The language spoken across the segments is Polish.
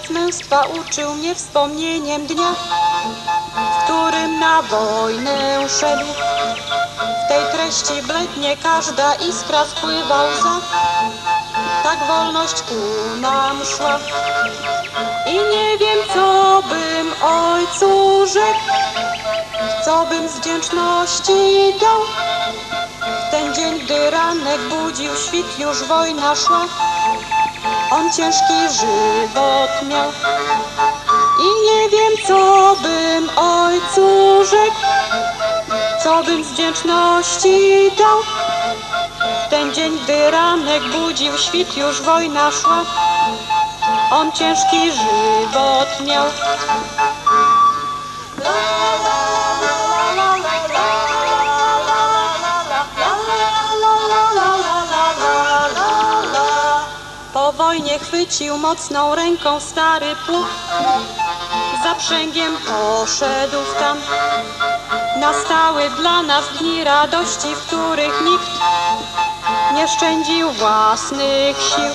ojciec męstwa uczył mnie wspomnieniem dnia, w którym na wojnę szedł. W tej treści blednie każda iskra spływa łza, tak wolność ku nam szła. I nie wiem, co bym ojcu rzekł, co bym z wdzięczności dał. W ten dzień, gdy ranek budził świt, już wojna szła. On ciężki żywot miał. I nie wiem, co bym ojcu rzekł, co bym z wdzięczności dał. Ten dzień, gdy ranek budził świt, już wojna szła. On ciężki żywot miał. Po wojnie chwycił mocną ręką stary pług. Zaprzęgiem poszedł w tam. Nastały dla nas dni radości, w których nikt nie szczędził własnych sił.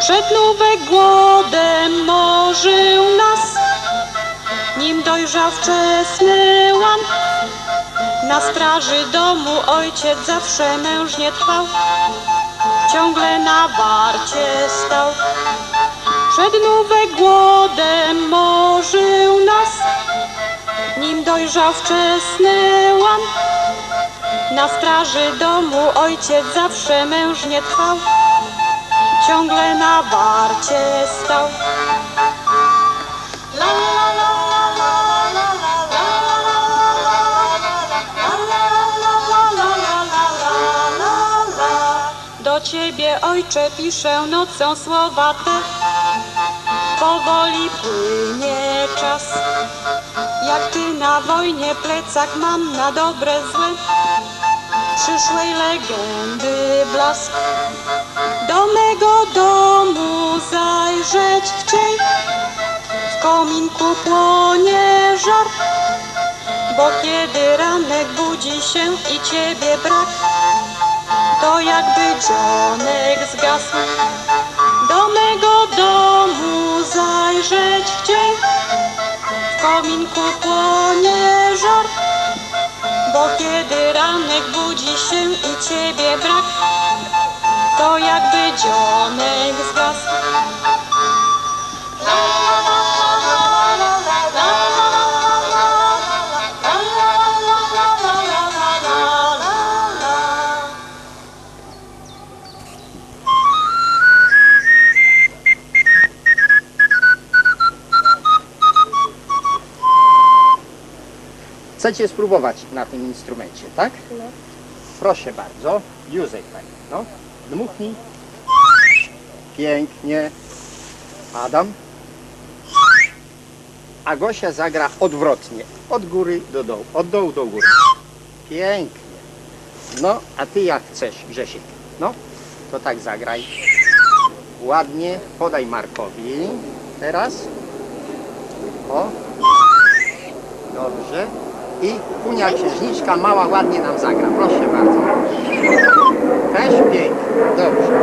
Przed nówek głodem morzył nas, nim dojrzał wczesny łan. Na straży domu ojciec zawsze mężnie trwał, ciągle na warcie stał. Przed nówek głodem morzył nas, nim dojrzał wczesny łan. Na straży domu ojciec zawsze mężnie trwał, ciągle na warcie stał. Do ciebie, ojcze, piszę nocą słowa te. Powoli płynie czas. Jak ty na wojnie plecak mam na dobre złe. Przyszłej legendy blask. Do mego domu zajrzeć chciej. W kominku płonie żar. Bo kiedy ranek budzi się i ciebie brak, to jakby dzionek zgasł. Do mego domu zajrzeć chciej, w kominku płonie żar. Bo kiedy ranek budzi się i ciebie brak, to jakby dzionek zgasł. Chcecie spróbować na tym instrumencie, tak? No. Proszę bardzo. Józef tak. No. Dmuchnij. Pięknie. Adam. A Gosia zagra odwrotnie. Od góry do dołu. Od dołu do góry. Pięknie. No, a ty jak chcesz, Grzesiek? No, to tak zagraj. Ładnie. Podaj Markowi. Teraz. O. Dobrze. I Kunia Księżniczka mała ładnie nam zagra. Proszę bardzo. Też pięknie. Dobrze.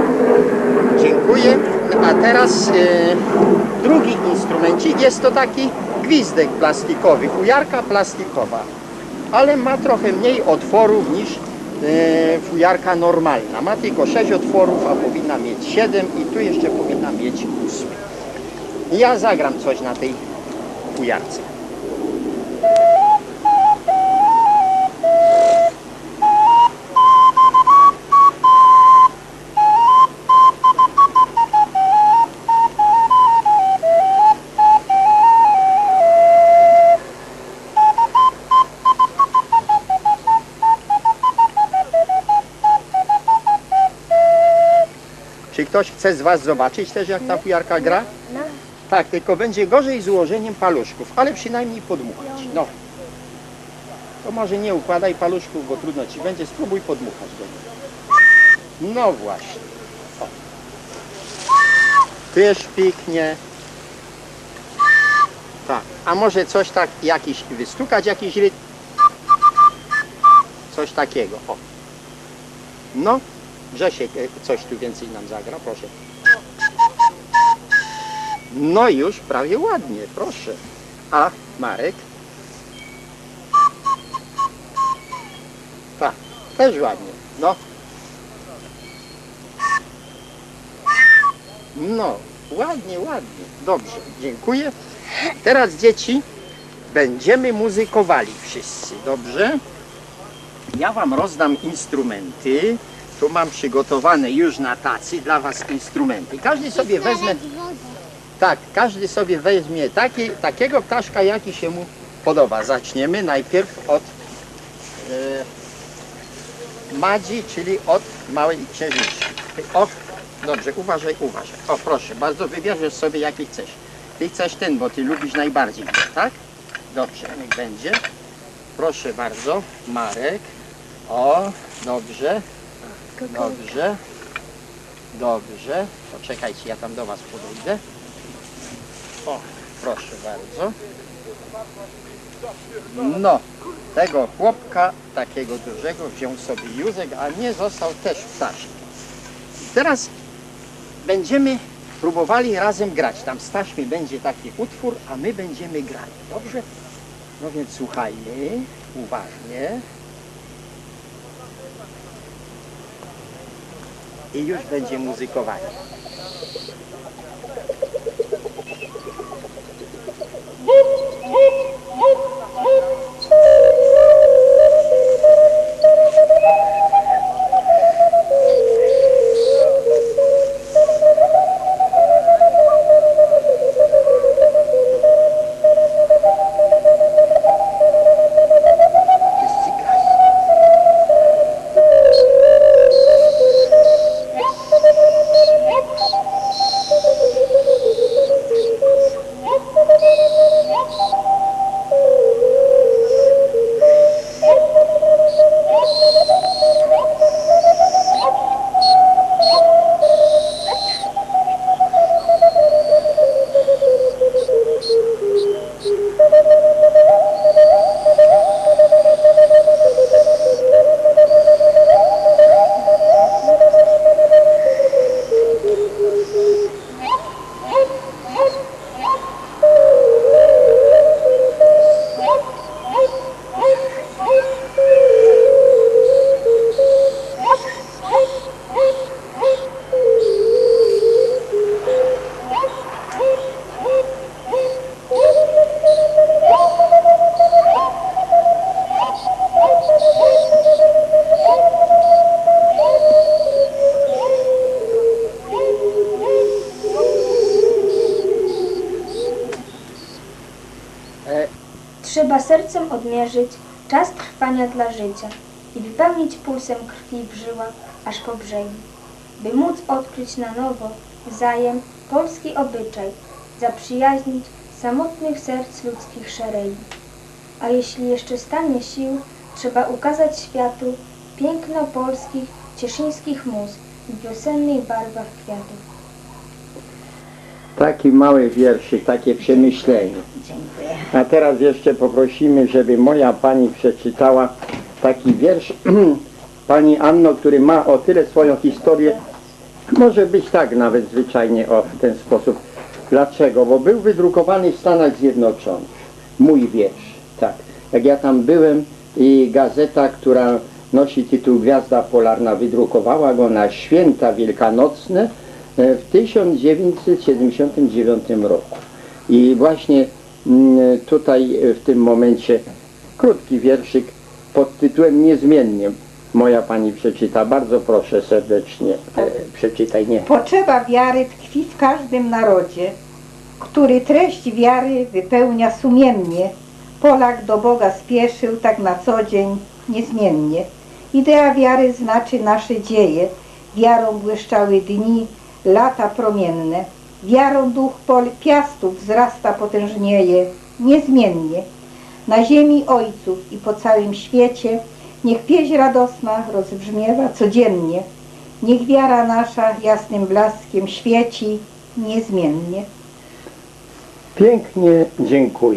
Dziękuję. A teraz e, drugi instrumencik. Jest to taki gwizdek plastikowy, fujarka plastikowa. Ale ma trochę mniej otworów niż e, fujarka normalna. Ma tylko 6 otworów, a powinna mieć 7 i tu jeszcze powinna mieć 8. Ja zagram coś na tej fujarce. Ktoś chce z Was zobaczyć też, jak ta fujarka gra? No. Tak, tylko będzie gorzej z ułożeniem paluszków, ale przynajmniej podmuchać. No. To może nie układaj paluszków, bo trudno Ci będzie. Spróbuj podmuchać go. No właśnie. O. Też pięknie. Tak. A może coś tak, jakiś, wystukać jakiś rytm? Coś takiego. O. No. Grzesiek e, coś tu więcej nam zagra, proszę. No już prawie ładnie, proszę. A Marek? Tak, też ładnie. No. No, ładnie, ładnie. Dobrze, dziękuję. Teraz dzieci będziemy muzykowali wszyscy, dobrze? Ja wam rozdam instrumenty. Tu mam przygotowane już na tacy dla was instrumenty. Każdy sobie wezmę. Tak, każdy sobie weźmie taki, takiego ptaszka, jaki się mu podoba. Zaczniemy najpierw od e, Madzi, czyli od małej księżniczki. O, dobrze, uważaj, uważaj. O, proszę, bardzo wybierzesz sobie jaki chcesz. Ty chcesz ten, bo ty lubisz najbardziej, tak? Dobrze, niech będzie. Proszę bardzo, Marek. O, dobrze, dobrze, dobrze. Poczekajcie, ja tam do was podejdę. O, proszę bardzo. No, tego chłopka, takiego dużego, wziął sobie Józek, a nie został też ptaszek. Teraz będziemy próbowali razem grać. Tam z taśmy będzie taki utwór, a my będziemy grali. Dobrze? No więc słuchajmy uważnie. I już będzie muzykowanie. Trzeba sercem odmierzyć czas trwania dla życia i wypełnić pulsem krwi w żyłach aż po brzegi, by móc odkryć na nowo wzajem polski obyczaj, zaprzyjaźnić samotnych serc ludzkich szeregi. A jeśli jeszcze stanie sił, trzeba ukazać światu piękno polskich, cieszyńskich mus w wiosennych barwach kwiatów. Taki mały wierszyk, takie przemyślenie. A teraz jeszcze poprosimy, żeby moja pani przeczytała taki wiersz pani Anno, który ma o tyle swoją historię, może być tak nawet zwyczajnie o w ten sposób. Dlaczego? Bo był wydrukowany w Stanach Zjednoczonych. Mój wiersz, tak. Jak ja tam byłem i gazeta, która nosi tytuł Gwiazda Polarna, wydrukowała go na święta wielkanocne w 1979 roku. I właśnie mm, tutaj e, w tym momencie krótki wierszyk pod tytułem Niezmiennie. Moja pani przeczyta. Bardzo proszę serdecznie. E, przeczytaj, nie. Potrzeba wiary tkwi w każdym narodzie, który treść wiary wypełnia sumiennie. Polak do Boga spieszył tak na co dzień, niezmiennie. Idea wiary znaczy nasze dzieje, wiarą błyszczały dni, lata promienne. Wiarą duch pol piastów wzrasta, potężnieje, niezmiennie. Na ziemi ojców i po całym świecie niech pieśń radosna rozbrzmiewa codziennie. Niech wiara nasza jasnym blaskiem świeci niezmiennie. Pięknie dziękuję.